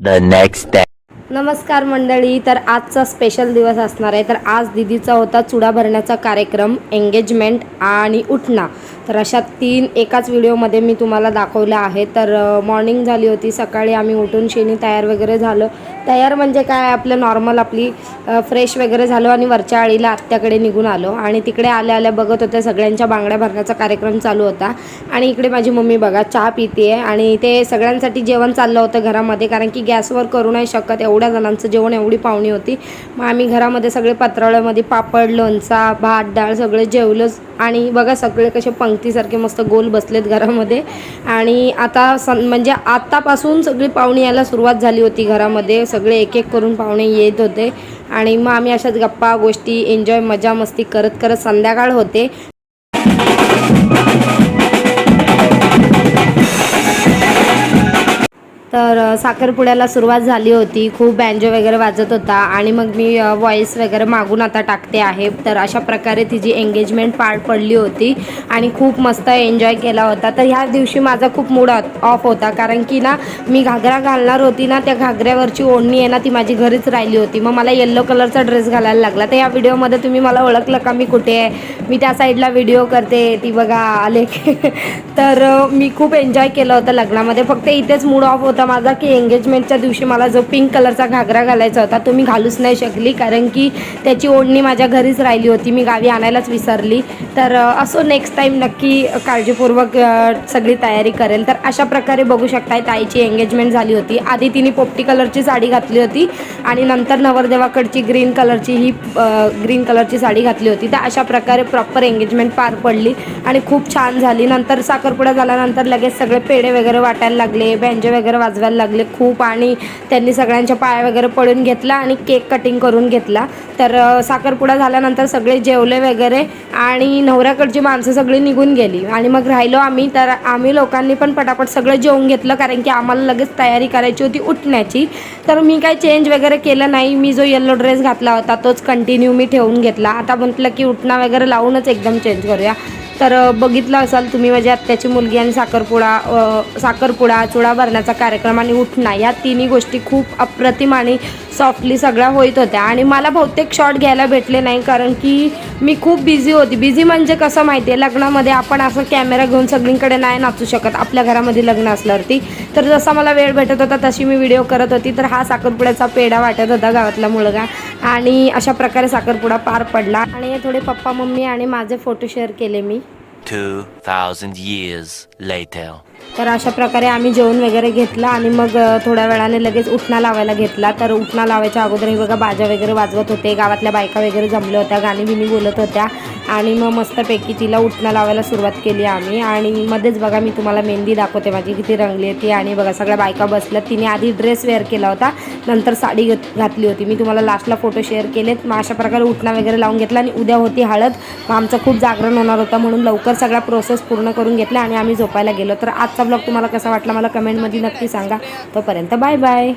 The next day. नमस्कार मंडळी तर आजचा स्पेशल दिवस असणार आहे. तर आज दिदीचा होता चुडा भरण्याचा कार्यक्रम एंगेजमेंट आणि उठणा. तर अशा तीन एकाच व्हिडिओमध्ये मी तुम्हाला दाखवलं आहे तर मॉर्निंग झाली होती सकाळी आम्ही उठून शेणी तयार वगैरे झालं. तयार म्हणजे काय? आपलं नॉर्मल आपली फ्रेश वगैरे झालो आणि वरच्या आळीला आत्याकडे निघून आलो. आणि तिकडे आल्या आल्या बघत होत्या सगळ्यांच्या बांगड्या भरण्याचा कार्यक्रम चालू होता. आणि इकडे माझी मम्मी बघा चहा पिते आणि ते सगळ्यांसाठी जेवण चाललं होतं घरामध्ये कारण की गॅसवर करू नाही शकत. एवढ्या जणांचं जेवण एवढी पाहुणी होती. मग आम्ही घरामध्ये सगळे पत्रावळ्यामध्ये पापड लोणचा भात डाळ सगळे जेवलोच. आणि बघा सगळे कसे पंक्तीसारखे मस्त गोल बसलेत घरामध्ये. आणि आता सं म्हणजे आत्तापासून सगळी पाहुणी यायला सुरुवात झाली होती घरामध्ये. सगळे एक एक करून पाहुणे येत होते. आणि मग आम्ही अशाच गप्पा गोष्टी एन्जॉय मजा मस्ती करत करत संध्याकाळ होते. तर साखरपुड्याला सुरुवात झाली होती. खूप बँजो वगैरे वाजत होता आणि मग मी व्हॉईस वगैरे मागून आता टाकते आहे. तर अशा प्रकारे तिची एंगेजमेंट पार पडली होती आणि खूप मस्त एन्जॉय केला होता. तर ह्या दिवशी माझा खूप मूड ऑफ होता. कारण की ना मी घागरा घालणार होती ना त्या घागऱ्यावरची ओढणी आहे ना ती माझी घरीच राहिली होती. मग मला येल्लो कलरचा ड्रेस घालायला लागला. तर या व्हिडिओमध्ये तुम्ही मला ओळखलं का? मी कुठे आहे? मी त्या साईडला व्हिडिओ करते. ती बघा आले तर मी खूप एन्जॉय केलं होतं लग्नामध्ये. फक्त इथेच मूड ऑफ होता माझा की एंगेजमेंटच्या दिवशी मला जो पिंक कलरचा घागरा घालायचा होता तो मी घालूच नाही शकली. कारण की त्याची ओढणी माझ्या घरीच राहिली होती. मी गावी आणायलाच विसरली. तर असो नेक्स्ट टाईम नक्की काळजीपूर्वक सगळी तयारी करेल. तर अशा प्रकारे बघू शकताय ताईची एंगेजमेंट झाली होती. आधी तिने पोपटी कलरची साडी घातली होती आणि नंतर नवरदेवाकडची ग्रीन कलरची ही ग्रीन कलरची साडी घातली होती. तर अशा प्रकारे प्रॉपर एंगेजमेंट पार पडली आणि खूप छान झाली. नंतर साखरपुडा झाल्यानंतर लगेच सगळे पेढे वगैरे वाटायला लागले. बँजो वगैरे वाजवायला लागले खूप आणि त्यांनी सगळ्यांच्या पाया वगैरे पडून घेतला आणि केक कटिंग करून घेतला. तर साखरपुडा झाल्यानंतर सगळे जेवले वगैरे आणि नवऱ्याकडची माणसं सगळी निघून गेली. आणि मग राहिलो आम्ही तर आम्ही लोकांनी पण पटापट सगळं जेवून घेतलं कारण की आम्हाला लगेच तयारी करायची होती उठण्याची. तर मी काय चेंज वगैरे केलं नाही. मी जो येल्लो ड्रेस घातला होता तोच कंटिन्यू मी ठेवून घेतला. आता म्हटलं की उठणं वगैरे लावूनच एकदम चेंज करूया. तर बघितलं असाल तुम्ही माझ्या आत्याची मुलगी आणि साखरपुडा साखरपुडा चुडा भरण्याचा कार्यक्रम आणि उठणा या तिन्ही गोष्टी खूप अप्रतिम आणि सॉफ्टली सगळ्या होत होत्या. आणि मला बहुतेक शॉट घ्यायला भेटले नाही कारण की मी खूप बिझी होती. बिझी म्हणजे कसं माहिती आहे लग्नामध्ये आपण असं कॅमेरा घेऊन सगळीकडे नाही नाचू शकत. आपल्या घरामध्ये लग्न असल्यावरती. तर जसा मला वेळ भेटत होता तशी मी व्हिडिओ करत होती. तर हा साखरपुड्याचा पेढा वाटत होता गावातला मुलगा. आणि अशा प्रकारे साखरपुडा पार पडला. आणि थोडे पप्पा मम्मी आणि माझे फोटो शेअर केले मी. 2,000 years later. तर अशा प्रकारे आम्ही जेवण वगैरे घेतला आणि मग थोड्या वेळाने लगेच उठणा लावायला घेतला. तर उठणा लावायच्या अगोदर हे बघा बाजा वगैरे वाजवत होते. गावातल्या बायका वगैरे जमल्या होत्या. गाणी बिणी बोलत होत्या. आणि मग मस्तपैकी तिला उठणा लावायला सुरुवात केली आम्ही. आणि मध्येच बघा मी तुम्हाला मेहंदी दाखवते माझी किती रंगली होती आणि बघा सगळ्या बायका बसल्यात तिने आधी ड्रेस वेअर केला होता नंतर साडी घत- घातली होती. मी तुम्हाला लास्टला फोटो शेअर केलेत. मग अशा प्रकारे उठणा वगैरे लावून घेतला आणि उद्या होती हळद. मग आमचं खूप जागरण होणार होतं म्हणून लवकर सगळा प्रोसेस पूर्ण करून घेतला आणि आम्ही झोपायला गेलो. तर आजचा ब्लॉग तुम्हाला कसा वाटला मला कमेंटमध्ये नक्की सांगा. तोपर्यंत बाय बाय